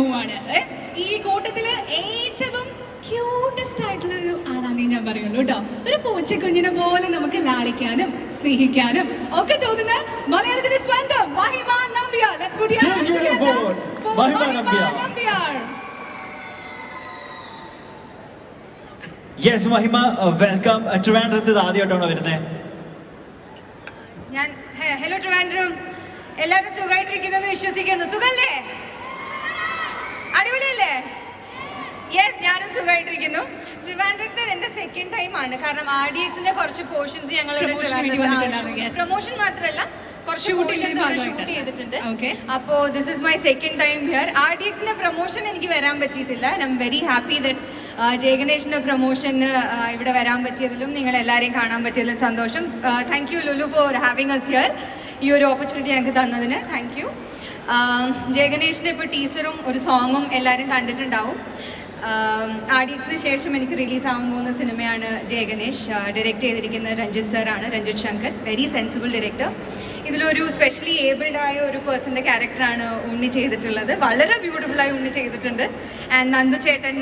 പോവാണ്. ഈ കൂട്ടത്തിൽ ഏറ്റവും ക്യൂട്ടസ്റ്റ് ആയിട്ടുള്ള ഒരു ആളാണ് ഞാൻ പറയുള്ളൂ കേട്ടോ ഒരു പൂച്ചക്കുഞ്ഞിനെ പോലെ നമുക്ക് ലാളിക്കാനും സ്നേഹിക്കാനും ഒക്കെ തോന്നുന്ന മലയാളത്തിന്റെ സ്വന്തം മഹിമ നമ്പ്യാർ. ലെറ്റ്സ് മഹിമ നമ്പ്യാർ. യെസ് മഹിമ വെൽക്കം ട്രിവാൻഡ്രത്ത് ഇത് ആദ്യമായിട്ടാണോ വരുന്നത് ഞാൻ ഹലോ ട്രിവാൻഡ്രം എല്ലാവരും സുഖമായിട്ടിരിക്കുന്നെന്ന് വിശ്വസിക്കുന്നു. സുഖല്ലേ? അടിപൊളിയല്ലേ? യെസ് ഞാനും സുഖമായിട്ടിരിക്കുന്നു ട്രിവാൻഡ്രത്ത് എന്റെ സെക്കൻഡ് ടൈം ആണ്. കാരണം ആർ ഡി എക്സിന്റെ കുറച്ച് പോർഷൻസ് ഞങ്ങൾ പ്രൊമോഷൻ മാത്രമല്ല കുറച്ച് പോർഷൻസ് ഷൂട്ട് ചെയ്തിട്ടുണ്ട്. അപ്പോ this is my second time here R D എക്സിന്റെ പ്രൊമോഷൻ എനിക്ക് വരാൻ പറ്റിയിട്ടില്ല. I'm very happy that ജയഗണേഷിന്റെ പ്രൊമോഷന് ഇവിടെ വരാൻ പറ്റിയതിലും നിങ്ങൾ എല്ലാവരെയും കാണാൻ പറ്റിയതിലും സന്തോഷം. Thank you Lulu for having us here ഈ ഒരു ഓപ്പർച്യൂണിറ്റി ഞങ്ങൾക്ക് തന്നതിന്. താങ്ക് യു ജയഗണേഷിന്റെ ഇപ്പോൾ ടീസറും ഒരു സോങ്ങും എല്ലാവരും കണ്ടിട്ടുണ്ടാവും. ആഡിയൻസിന് ശേഷം എനിക്ക് റിലീസ് ആവാൻ പോകുന്ന സിനിമയാണ് ജയഗണേഷ് ഡയറക്റ്റ് ചെയ്തിരിക്കുന്ന രഞ്ജിത് സാറാണ് Ranjith Shankar very sensible director ഇതിലൊരു സ്പെഷ്യലി ഏബിൾഡ് ആയ ഒരു പേഴ്സന്റെ ക്യാരക്ടറാണ് ഉണ്ണി ചെയ്തിട്ടുള്ളത്. വളരെ ബ്യൂട്ടിഫുള്ളായി ഉണ്ണി ചെയ്തിട്ടുണ്ട്. ആൻഡ് നന്ദു ചേട്ടൻ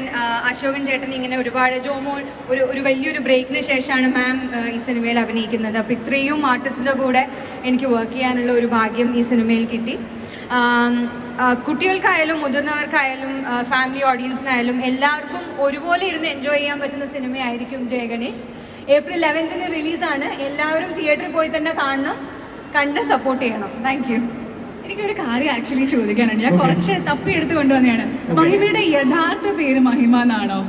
അശോകൻ ചേട്ടൻ ഇങ്ങനെ ഒരുപാട് ജോമോൾ ഒരു ഒരു വലിയൊരു ബ്രേക്കിന് ശേഷമാണ് മാം ഈ സിനിമയിൽ അഭിനയിക്കുന്നത്. അപ്പോൾ ഇത്രയും ആർട്ടിസ്റ്റിന്റെ കൂടെ എനിക്ക് വർക്ക് ചെയ്യാനുള്ള ഒരു ഭാഗ്യം ഈ സിനിമയിൽ കിട്ടി. കുട്ടികൾക്കായാലും മുതിർന്നവർക്കായാലും ഫാമിലി ഓഡിയൻസിനായാലും എല്ലാവർക്കും ഒരുപോലെ ഇരുന്ന് എൻജോയ് ചെയ്യാൻ പറ്റുന്ന സിനിമയായിരിക്കും ജയഗണേഷ്. ഏപ്രിൽ ലെവൻത്തിന് റിലീസാണ് എല്ലാവരും തിയേറ്ററിൽ പോയി തന്നെ കാണണം. കണ്ട് സപ്പോർട്ട് ചെയ്യണം. താങ്ക് യു എനിക്കൊരു കാര്യം ആക്ച്വലി ചോദിക്കാനുണ്ട്. ഞാൻ കുറച്ച് തപ്പി എടുത്ത് കൊണ്ടുവന്നതാണ്. മഹിമയുടെ യഥാർത്ഥ പേര് മഹിമ എന്നാണോ?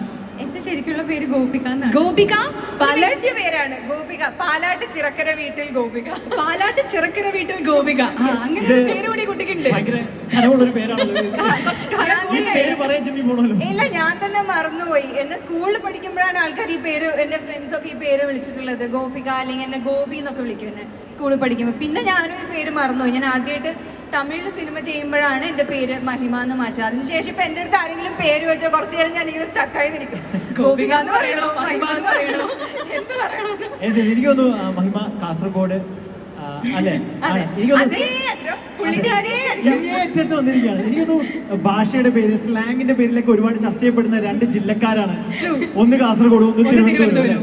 എന്റെ ശരിക്കുള്ള പേര് ഗോപിക ഗോപിക? പാലട്ട് പേരാണ്. ഗോപിക. പാലാട്ട് ചിറക്കര വീട്ടിൽ ഗോപിക. പാലാട്ട് ചിറക്കര വീട്ടിൽ ഗോപിക. അങ്ങനെ ഒരു പേര് കൂടി കുട്ടിക്കുണ്ട്. ഭയങ്കര കനവുള്ളൊരു പേരാണല്ലോ കുറച്ച് കാലം ഈ പേര് പറയാൻ ചെമ്മി ഇല്ല ഞാൻ തന്നെ മറന്നുപോയി. എന്നെ സ്കൂളിൽ പഠിക്കുമ്പോഴാണ് ആൾക്കാർ ഈ പേര് എന്റെ ഫ്രണ്ട്സ് ഒക്കെ ഈ പേര് വിളിച്ചിട്ടുള്ളത്. ഗോപിക അല്ലെങ്കിൽ എന്നെ ഗോപി എന്നൊക്കെ വിളിക്കും എന്നെ സ്കൂളിൽ പഠിക്കുമ്പോൾ പിന്നെ ഞാനും ഈ പേര് മറന്നുപോയി. ഞാൻ ആദ്യമായിട്ട് തമിഴിൽ സിനിമ ചെയ്യുമ്പോഴാണ് എന്റെ പേര് മഹിമ എന്ന് മാറ്റുക. അതിനുശേഷം ഇപ്പൊ എന്റെ അടുത്ത് ആരെങ്കിലും പേര് വെച്ചോ കുറച്ചു നേരം ഞാൻ ഇങ്ങനെ സ്റ്റക്കായി നിൽക്കും. ഗോപിക എന്ന് പറയണോ? മഹിമ എന്ന് പറയണോ? എന്ത് പറയണോ എനിക്ക് തോന്നുന്നു മഹിമ കാസർഗോഡ് ഭാഷയുടെ പേര് സ്ലാങ്ങിന്റെ പേരിലൊക്കെ ഒരുപാട് ചർച്ച ചെയ്യപ്പെടുന്ന രണ്ട് ജില്ലക്കാരാണ്. ഒന്ന് കാസർഗോഡ് ഒന്ന് ഒന്ന് തിരുവനന്തപുരം.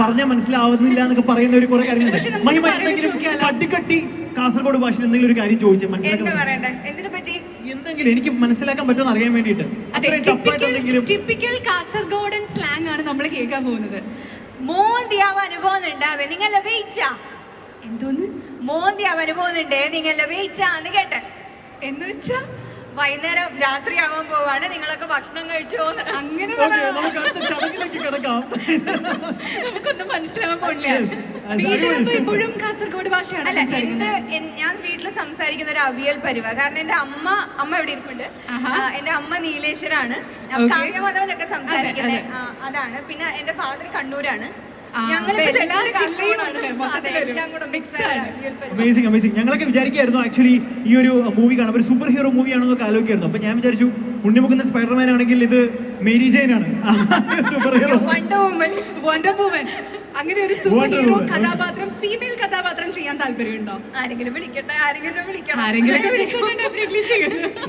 പറഞ്ഞാൽ മനസ്സിലാവുന്നില്ല എന്നൊക്കെ പറയുന്ന ഒരു കുറെ കാര്യങ്ങളുണ്ട്. മഹിമ എന്തെങ്കിലും കട്ടിക്കട്ടി കാസർഗോഡ് ഭാഷയിൽ എന്തെങ്കിലും ഒരു കാര്യം ചോദിച്ചു മനസ്സിലാക്കാൻ എന്തെങ്കിലും എനിക്ക് മനസ്സിലാക്കാൻ പറ്റുമെന്ന് അറിയാൻ വേണ്ടിയിട്ട്. ടിപ്പിക്കൽ കാസർഗോഡൻ സ്ലാങ് ആണ് നമ്മൾ കേൾക്കാൻ പോകുന്നത്. മോന്തിയാവ് അനുഭവം ഉണ്ടാവേ നിങ്ങൾ വെയിച്ച? എന്തോന്ന്? മോന്തിയാവ് അനുഭവം ഉണ്ടേ നിങ്ങൾ വെയിച്ചാന്ന് കേട്ടെ. എന്ന് വെച്ചാ? വൈകുന്നേരം രാത്രിയാവാൻ പോവാണ്. നിങ്ങളൊക്കെ ഭക്ഷണം കഴിച്ചോ? അങ്ങനെ നമുക്കൊന്നും മനസ്സിലാവാൻ പോണില്ല. ഇപ്പോഴും കാസർഗോഡ് ഭാഷയാണ് അല്ല എന്റെ ഞാൻ വീട്ടിൽ സംസാരിക്കുന്ന ഒരു അവിയൽ പരിവ. കാരണം എന്റെ അമ്മ അമ്മ എവിടെ ഇരിപ്പുണ്ട്. എന്റെ അമ്മ നീലേശ്വരാണ്. കാവ്യമധവനൊക്കെ സംസാരിക്കുന്നത് അതാണ്. പിന്നെ എന്റെ ഫാദർ കണ്ണൂരാണ്. അമേസിംഗ് അമേസിംഗ് ഞങ്ങളൊക്കെ വിചാരിക്കായിരുന്നു ആക്ച്വലി ഈ ഒരു മൂവി കാണാൻ ഒരു സൂപ്പർ ഹീറോ മൂവി ആണെന്നൊക്കെ ആലോചിക്കായിരുന്നു അപ്പൊ ഞാൻ വിചാരിച്ചു ഉണ്ണിമുക്കുന്ന സ്പൈഡർമാൻ ആണെങ്കിൽ ഇത് മേരി ജെയിൻ ആണ്. Super hero wonder woman wonder woman അങ്ങനെ ഒരു സൂപ്പർ ഹീറോ. കഥാപാത്രം ഫീമെയിൽ കഥാപാത്രം ചെയ്യാൻ താല്പര്യമുണ്ടോ? ആരെങ്കിലും വിളിക്കട്ടെ ആരെങ്കിലും വിളിക്കണം. ആരെങ്കിലും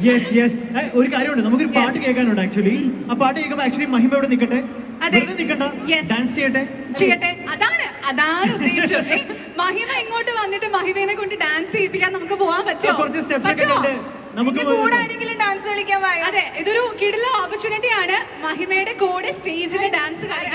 യെസ് യെസ് ഒരു കാര്യമുണ്ട്. നമുക്കൊരു പാട്ട് കേൾക്കാനുണ്ട് ആക്ച്വലി ആ പാട്ട് കേൾക്കുമ്പോൾ ആക്ച്വലി മഹിമ ഇവിടെ നിൽക്കട്ടെ. അതെ. ഡാൻസ് ചെയ്യട്ടെ. ചെയ്യട്ടെ. അതാണ് അതാണ് ഉദ്ദേശം മഹിമ ഇങ്ങോട്ട് വന്നിട്ട് മഹിമേനെ കൊണ്ട് ഡാൻസ് ചെയ്യിപ്പിക്കാൻ നമുക്ക് പോവാൻ പറ്റുമോ? പറ്റുമോ? നമുക്ക് കൂടെ ആരെങ്കിലും ഡാൻസ് കളിക്കാൻ വായോ? അതെ ഇതൊരു കിടില ഓപ്പർച്യൂണിറ്റി ആണ് മഹിമയുടെ കൂടെ സ്റ്റേജിൽ ഡാൻസ് കളിക്കാൻ.